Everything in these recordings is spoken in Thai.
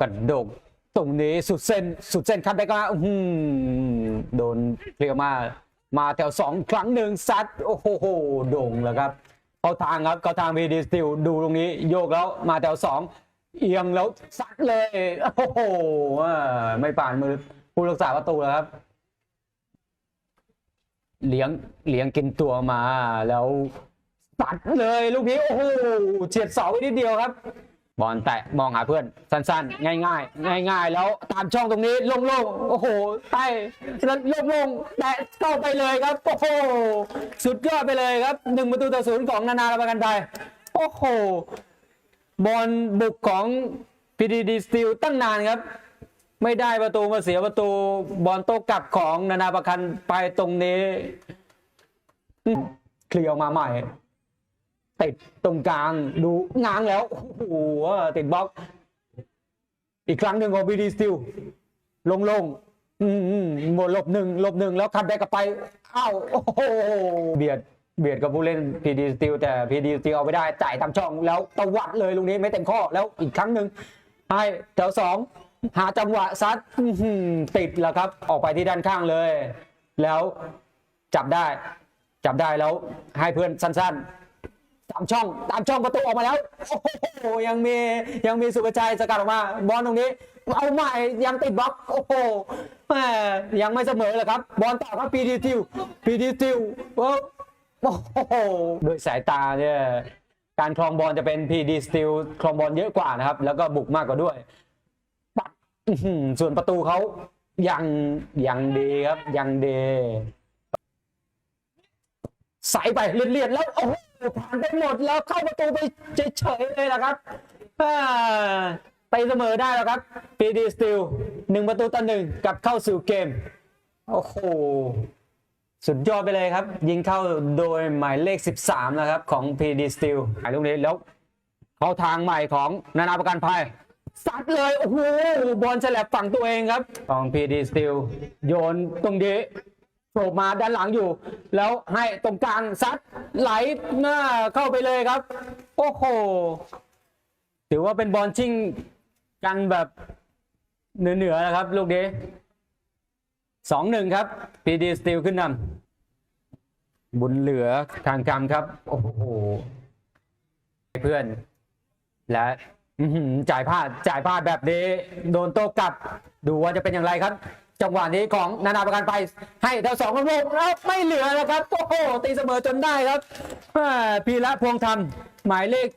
กระโดดตรงนี้สุดเส้นสุดเส้นคัดได้ก็โดนเคลียร์มา มาแถวสองครั้งหนึ่งซัดโอ้โหโด่งแล้วครับเข้าทางครับเข้าทางพีดีสติลดูตรงนี้โยกแล้วมาแถวสองเอียงแล้วซัดเลยโอ้โหอ่าไม่ผ่านมือผู้รักษาประตูแล้วครับ เลี้ยงเลี้ยงกินตัวมาแล้วตัดเลยลูกนี้โอ้โหเฉียดเสาไปนิดเดียวครับ บอลแตะมองหาเพื่อนสั้นๆ ง่ายๆ ง่าย ๆ แล้วตามช่องตรงนี้โล่งๆ โอ้โหใต้แล้วโล่งๆแตะเข้าไปเลยครับ โอ้โห สุดยอดไปเลยครับหนึ่งประตูต่อศูนย์ของนานาประกันไทยโอ้โห บอลบุกของพีดีดีสติลตั้งนานครับ ไม่ได้ประตูมาเสียประตูบอลโต้กลับของนานาประกันไปตรงนี้เคลียร์มาใหม่ ติดตรงกลางดูง้างแล้ว โอ้โหติดบล็อก อีกครั้งหนึ่งของบีดีสติลลงลงอืมอืมหมดหลบหนึ่งหลบหนึ่งแล้วคัดแบ็กกลับไปอ้าวโอ้โหเบียดเบียดกับผู้เล่นพีดีสติลแต่พีดีสติลเอาไม่ได้จ่ายตามช่อง แล้วตวัดเลยลูกนี้ไม่เต็มข้อแล้วอีกครั้งหนึ่งให้แถวสองหาจังหวะซัดติดแล้วครับ ออกไปที่ด้านข้างเลย แล้วจับได้ จับได้แล้วให้เพื่อนสั้น ๆามช่องตามช่องประตูออกมาแล้วโอ้โหยังมียังมีสุภชัยสกัดออกมา บอลตรงนี้ เอาใหม่ยังติดบล็อกโอ้โหแหมยังไม่เสมอเลยครับ บอลต่อครับพีดีทิวพีดีทิวโอ้โหด้วยสายตาเนี่ยการคลองบอลจะเป็นพีดีสติลคลองบอลเยอะกว่านะครับ แล้วก็บุกมากกว่าด้วยปัดส่วนประตูเขายังยังดีครับยังดีใส่ไปเลียดๆแล้วโอ้โห ผ่านไปหมดแล้วเข้าประตูไปเฉยๆเลยล่ะครับไปเสมอได้แล้วครับปีดีสติลหนึ่งประตูต่อหนึ่งกลับเข้าสู่เกม โอ้โห สุดยอดไปเลยครับ ยิงเข้าโดยหมายเลข 13 นะครับ ของ PD Steel หมายลูกนี้แล้วเข้าทางใหม่ของนานาประกันภัยซัดเลย โอ้โห บอลฉลบฝั่งตัวเองครับ ของ PD Steel โยนตรงนี้ โผล่มาด้านหลังอยู่ แล้วให้ตรงกลางซัดไหลหน้าเข้าไปเลยครับ โอ้โหถือว่าเป็นบอลชิงกันแบบเหนือๆนะครับ ลูกนี้สองหนึ่งครับ PD Steel ขึ้นนำบุญเหลือทางกรรมครับ โอ้โหเพื่อน และจ่ายพลาดจ่ายพลาดแบบนี้ โดนโต้กลับ ดูว่าจะเป็นอย่างไรครับ จังหวะนี้ของนานาประกันไปให้เท่าสองกันโลกแล้วไม่เหลือแล้วครับโอ้โหตีเสมอจนได้ครับอ่าพีระพวงธรรมหมายเลข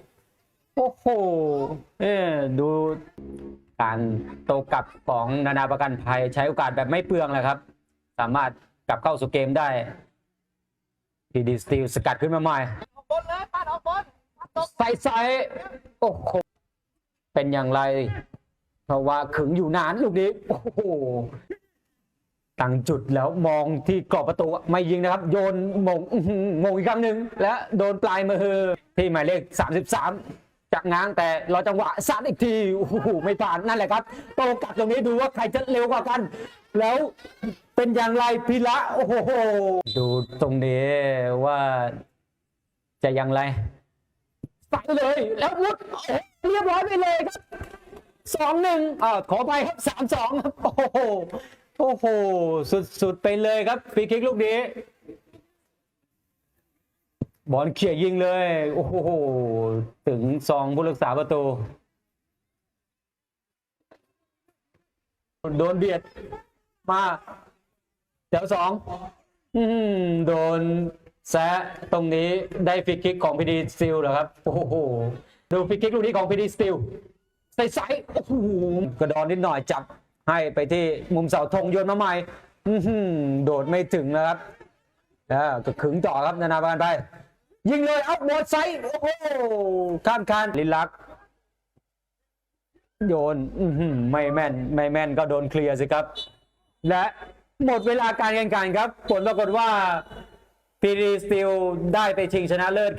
24 โอ้โหเอ๊ะดูการโตกลับของนานาประกันภัยใช้โอกาสแบบไม่เปลืองเลยครับ สามารถกลับเข้าสู่เกมได้พีดีสตีลสกัดขึ้นมาใหม่ออกบนเลยปัดออกบนปัดตกใส่ใส่โอ้โหเป็นอย่างไร เพราะว่าขึงอยู่นานลูกนี้โอ้โหตั้งจุดแล้วมองที่กรอบประตูไม่ยิงนะครับ โยนมงมงอีกครั้งหนึ่งและโดนปลายมือที่หมายเลข 33 จากง้างแต่รอจังหวะซัดอีกทีโอ้โหไม่ผ่านนั่นแหละครับโตกลับตรงนี้ดูว่าใครจะเร็วกว่ากัน แล้วเป็นอย่างไรพีระโอ้โหดูตรงนี้ว่าจะอย่างไรใส่เลยแล้ววุดเรียบร้อยไปเลยครับ สองหนึ่งอ่าขอไปครับสามสองครับ โอ้โห โอ้โห สุดๆไปเลยครับฟรีคิกลูกนี้ บอลเขี่ยยิงเลย โอ้โห ถึงซองผู้รักษาประตู โดนเบียด มาแถวสองอืมโดนแซะตรงนี้ได้ฟรีคิกของพีดีสติลเหรอครับ โอ้โห ดูฟรีคิกลูกนี้ของพีดีสติล ใส่ใส่โอ้โหกระดอนนิดหน่อยจับให้ไปที่มุมเสาธงโยนมาใหม่โดดไม่ถึงนะครับแล้วก็ขึงต่อครับนานาบานไป ยิงเลยเอาหมดไซส์โอ้โหข้ามคานลิลักษณ์โยนไม่แม่น ไม่แม่นก็โดนเคลียร์สิครับ และหมดเวลาการแข่งขันครับ ผลปรากฏว่าพีดีสติลได้ไปชิงชนะเลิศ